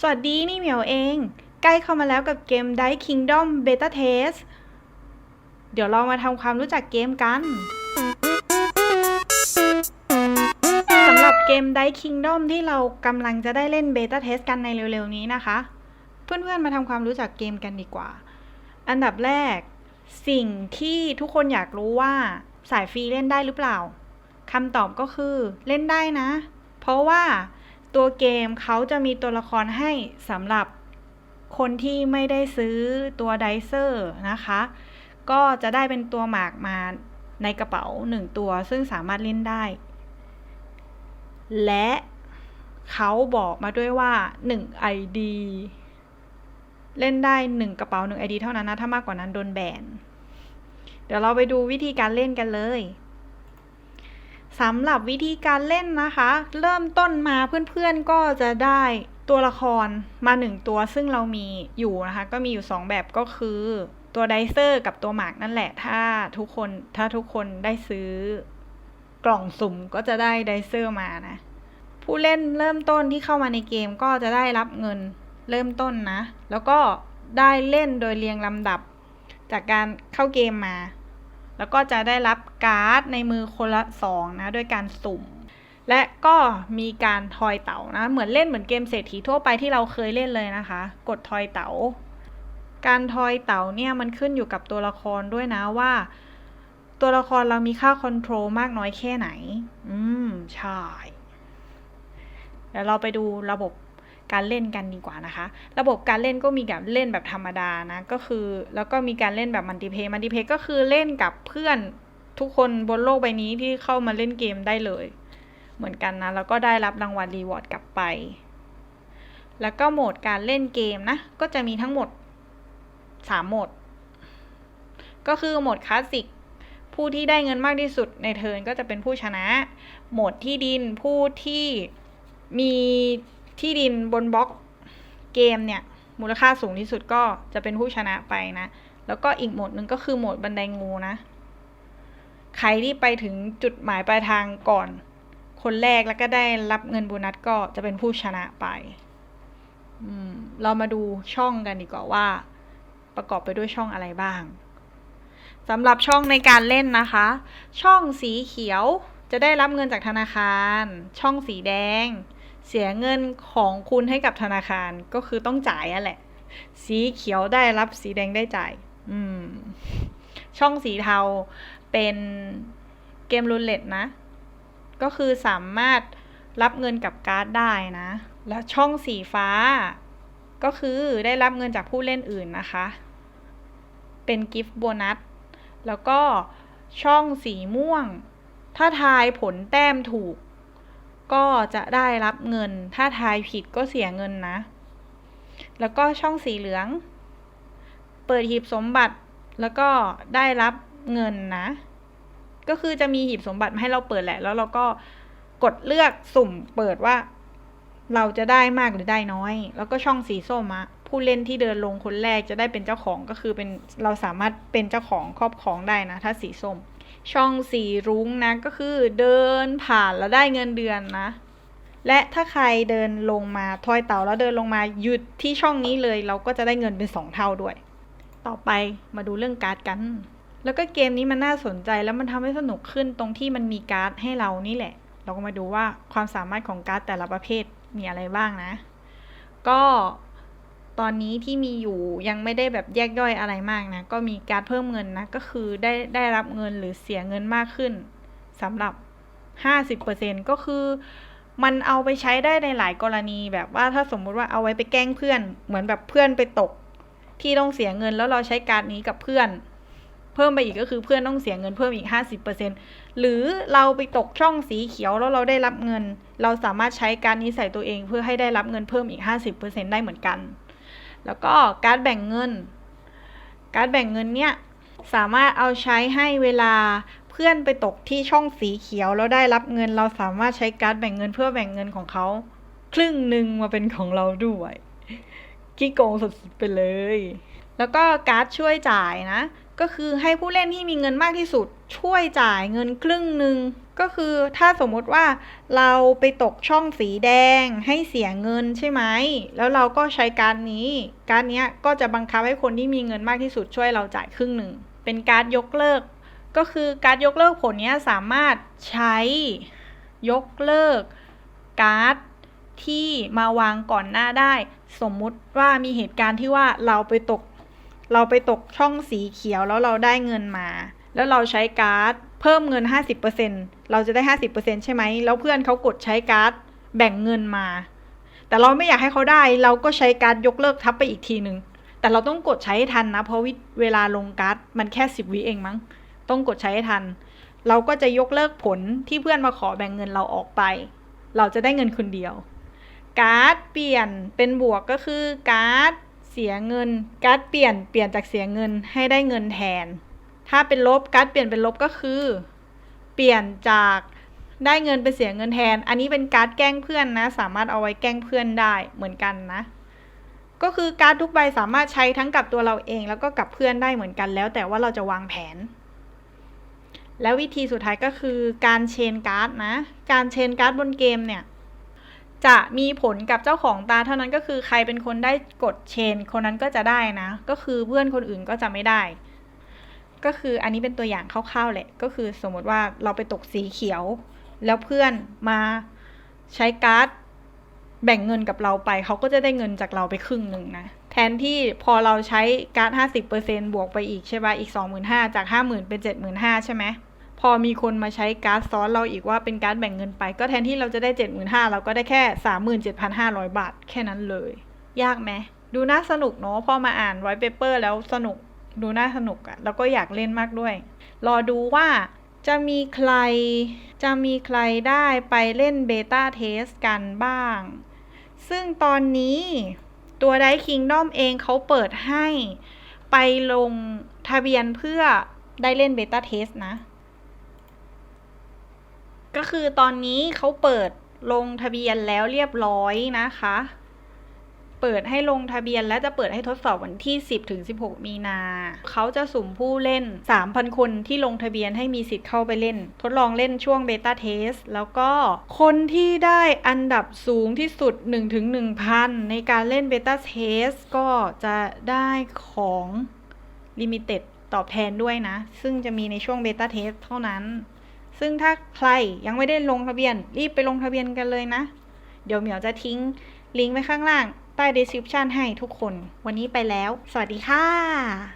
สวัสดีนี่เหมียวเอง ใกล้เข้ามาแล้วกับเกม Dice Kingdom Beta Test เดี๋ยวเรามาทำความรู้จักเกมกัน สำหรับเกม Dice Kingdom ที่เรากำลังจะได้เล่น Beta Test กันในเร็วๆนี้นะคะ เพื่อนๆมาทำความรู้จักเกมกันดีกว่า อันดับแรก สิ่งที่ทุกคนอยากรู้ว่าสายฟรีเล่นได้หรือเปล่าคำตอบก็คือเล่นได้นะ เพราะว่า ตัวเกมเขาจะมีตัวละครให้สำหรับคนที่ไม่ได้ซื้อตัวไดเซอร์นะคะ ก็จะได้เป็นตัวหมากมาในกระเป๋าหนึ่งตัวซึ่งสามารถเล่นได้ และเขาบอกมาด้วยว่า 1 ID เล่นได้ 1 กระเป๋า 1 ID เท่านั้นนะ ถ้ามากกว่านั้นโดนแบน เดี๋ยวเราไปดูวิธีการเล่นกันเลย สำหรับวิธีการเล่นนะคะ เริ่มต้นมาเพื่อนๆก็จะได้ตัวละครมาหนึ่งตัวซึ่งเรามีอยู่นะคะ ก็มีอยู่ 2 แบบก็คือ ตัวไดเซอร์กับตัวหมากนั่นแหละ ถ้าทุกคนถ้าทุกคนได้ซื้อกล่องสุ่มก็จะได้ไดเซอร์มานะ ผู้เล่นเริ่มต้นที่เข้ามาในเกมก็จะได้รับเงินเริ่มต้นนะ แล้วก็ได้เล่นโดยเรียงลำดับจากการเข้าเกมมา แล้วก็จะได้รับการ์ดในมือคนละสองนะด้วยการสุ่ม และก็มีการทอยเต๋านะ เหมือนเล่นเหมือนเกมเศรษฐีทั่วไปที่เราเคยเล่นเลยนะคะ กดทอยเต๋าการทอยเต๋าเนี่ยมันขึ้นอยู่กับตัวละครด้วยนะว่า ตัวละครเรามีค่าคอนโทรลมากน้อยแค่ไหน อืม ใช่ เดี๋ยวเราไปดูระบบ การเล่นกันดีกว่านะคะ ระบบการเล่นก็มีแบบเล่นแบบธรรมดานะก็คือ แล้วก็มีการเล่นแบบมัลติเพย์มัลติเพย์ก็คือเล่นกับเพื่อนทุกคนบนโลกใบนี้ที่เข้ามาเล่นเกมได้เลย เหมือนกันนะแล้วก็ได้รับรางวัลรีวอร์ดกลับไป แล้วก็โหมดการเล่นเกมนะ ก็จะมีทั้งหมด 3 โหมด ก็คือโหมดคลาสสิกผู้ที่ได้เงินมากที่สุดในเทิร์นก็จะเป็นผู้ชนะ โหมดที่ดินผู้ที่มี ที่ดินบนบล็อกเกมเนี่ย มูลค่าสูงที่สุดก็จะเป็นผู้ชนะไปนะ แล้วก็อีกโหมดหนึ่งก็คือโหมดบันไดงูนะ ใครที่ไปถึงจุดหมายปลายทางก่อน คนแรกแล้วก็ได้รับเงินโบนัสก็จะเป็นผู้ชนะไปเรามาดูช่องกันดีกว่าว่า ประกอบไปด้วยช่องอะไรบ้างสำหรับช่องในการเล่นนะคะ ช่องสีเขียวจะได้รับเงินจากธนาคาร ช่องสีแดง เสียเงินของคุณให้กับธนาคารก็คือต้องจ่ายอะแหละ สีเขียวได้รับสีแดงได้จ่าย อืม ช่องสีเทาเป็นเกมรูเล็ตนะ ก็คือสามารถรับเงินกับการ์ดได้นะ แล้วช่องสีฟ้า ก็คือได้รับเงินจากผู้เล่นอื่นนะคะ เป็นกิฟต์โบนัส แล้วก็ช่องสีม่วง ถ้าทายผลแต้มถูก ก็จะได้รับเงิน ถ้าทายผิดก็เสียเงินนะ แล้วก็ช่องสีเหลือง เปิดหีบสมบัติแล้วก็ได้รับเงินนะ ก็คือจะมีหีบสมบัติมาให้เราเปิดแหละ แล้วเราก็กดเลือกสุ่มเปิดว่า เราจะได้มากหรือได้น้อย แล้วก็ช่องสีส้มอะผู้เล่นที่เดินลงคนแรกจะได้เป็นเจ้าของก็คือเป็นเราสามารถเป็นเจ้าของครอบครองได้นะ ถ้าสีส้ม ช่องสีรุ้งนะก็คือเดินผ่านแล้วได้เงินเดือนนะ และถ้าใครเดินลงมาทอยเต่าแล้วเดินลงมาหยุดที่ช่องนี้เลย เราก็จะได้เงินเป็นสองเท่าด้วย ต่อไปมาดูเรื่องการ์ดกัน แล้วก็เกมนี้มันน่าสนใจแล้วมันทำให้สนุกขึ้นตรงที่มันมีการ์ดให้เรานี่แหละ เราก็มาดูว่าความสามารถของการ์ดแต่ละประเภทมีอะไรบ้างนะ ก็ ตอนนี้ที่มีอยู่ยังไม่ได้แบบแยกย่อยอะไรมากนะ ก็มีการเพิ่มเงินนะ ก็คือได้ได้รับเงินหรือเสียเงินมากขึ้นสำหรับ 50%ก็คือมันเอาไปใช้ได้ในหลายกรณีแบบว่าถ้าสมมุติว่าเอาไว้ไปแกล้งเพื่อน เหมือนแบบเพื่อนไปตก ที่ต้องเสียเงินแล้วเราใช้การนี้กับเพื่อน เพิ่มไปอีกก็คือเพื่อนต้องเสียเงินเพิ่มอีก 50%หรือเราไปตกช่องสีเขียวแล้วเราได้รับเงิน เราสามารถใช้การนี้ใส่ตัวเองเพื่อให้ได้รับเงินเพิ่มอีก 50%ได้เหมือนกัน แล้วก็การแบ่งเงิน การแบ่งเงินเนี่ยสามารถเอาใช้ให้เวลาเพื่อนไปตกที่ช่องสีเขียวแล้วได้รับเงิน เราสามารถใช้การแบ่งเงินเพื่อแบ่งเงินของเขา ครึ่งหนึ่งมาเป็นของเราด้วยกี้โกงสุดๆไปเลย แล้วก็การ์ดช่วยจ่ายนะ ก็คือให้ผู้เล่นที่มีเงินมากที่สุดช่วยจ่ายเงินครึ่งหนึ่งก็คือถ้าสมมติว่าเราไปตกช่องสีแดงให้เสียเงินใช่ไหม แล้วเราก็ใช้การนี้ การนี้ก็จะบังคับให้คนที่มีเงินมากที่สุดช่วยเราจ่ายครึ่งหนึ่ง เป็นการยกเลิก ก็คือการยกเลิกผลนี้สามารถใช้ยกเลิกการ์ดที่มาวางก่อนหน้าได้ สมมุติว่ามีเหตุการณ์ที่ว่าเราไปตก เราไปตกช่องสีเขียวแล้วเราได้เงินมา แล้วเราใช้การ์ดเพิ่มเงิน 50%เราจะได้ 50%ใช่ไหม แล้วเพื่อนเขากดใช้การ์ดแบ่งเงินมา แต่เราไม่อยากให้เขาได้ เราก็ใช้การ์ดยกเลิกทับไปอีกทีหนึ่งแต่เราต้องกดใช้ให้ทันนะ เพราะวิเวลาลงการ์ดมันแค่ 10 วิเองมั้ง ต้องกดใช้ให้ทัน เราก็จะยกเลิกผลที่เพื่อนมาขอแบ่งเงินเราออกไป เราจะได้เงินคนเดียว การ์ดเปลี่ยนเป็นบวกก็คือการ์ด เสียเงินการ์ดเปลี่ยนเปลี่ยนจากเสียเงินให้ได้เงินแทน ถ้าเป็นลบการ์ดเปลี่ยนเป็นลบก็คือ เปลี่ยนจากได้เงินเป็นเสียเงินแทน อันนี้เป็นการ์ดแกล้งเพื่อนนะ สามารถเอาไว้แกล้งเพื่อนได้เหมือนกันนะ ก็คือการ์ดทุกใบสามารถใช้ทั้งกับตัวเราเอง แล้วก็กับเพื่อนได้เหมือนกันแล้ว แต่ว่าเราจะวางแผน แล้ววิธีสุดท้ายก็คือการเชนการ์ดนะ การเชนการ์ดบนเกมเนี่ย จะมีผลกับเจ้าของตาเท่านั้นก็คือใครเป็นคนได้กดเชน คนนั้นก็จะได้นะ ก็คือเพื่อนคนอื่นก็จะไม่ได้ ก็คืออันนี้เป็นตัวอย่างคร่าวๆแหละ ก็คือสมมติว่าเราไปตกสีเขียว แล้วเพื่อนมาใช้การ์ดแบ่งเงินกับเราไป เขาก็จะได้เงินจากเราไปครึ่งหนึ่งนะ แทนที่พอเราใช้การ์ดห้าสิบเปอร์เซ็นบวกไปอีกใช่ปะอีกสองหมื่นห้าจากห้าหมื่นเป็นเจ็ดหมื่นห้าใช่ไหม พอมีคนมาใช้การ์ดซ้อนเราอีกว่าเป็นการ์ดแบ่งเงินไป ก็แทนที่เราจะได้เจ็ดหมื่นห้าเราก็ได้แค่สามหมื่นเจ็ดพันห้าร้อยบาท แค่นั้นเลย ยากไหมดูน่าสนุกเนาะพอมาอ่านไวเปเปอร์แล้วสนุกดูน่าสนุกอะแล้วก็อยากเล่นมากด้วย รอดูว่าจะมีใครจะมีใครได้ไปเล่นเบต้าเทสกันบ้าง ซึ่งตอนนี้ตัวไดคิงด้อมเองเขาเปิดให้ไปลงทะเบียนเพื่อได้เล่นเบต้าเทสนะ ก็คือตอนนี้เขาเปิดลงทะเบียนแล้วเรียบร้อยนะคะ เปิดให้ลงทะเบียนและจะเปิดให้ทดสอบวันที่ 10ถึง16 มีนา เขาจะสุ่มผู้เล่น 3,000 คนที่ลงทะเบียนให้มีสิทธิ์เข้าไปเล่น ทดลองเล่นช่วงเบต้าเทส แล้วก็คนที่ได้อันดับสูงที่สุด 1 ถึง 1,000 ในการเล่นเบต้าเทสก็จะได้ของลิมิเต็ดตอบแทนด้วยนะ ซึ่งจะมีในช่วงเบต้าเทสเท่านั้น ซึ่งถ้าใครยังไม่ได้ลงทะเบียน รีบไปลงทะเบียนกันเลยนะ เดี๋ยวเหมียวจะทิ้งลิงก์ไว้ข้างล่างใต้ description ให้ทุกคน วันนี้ไปแล้ว สวัสดีค่ะ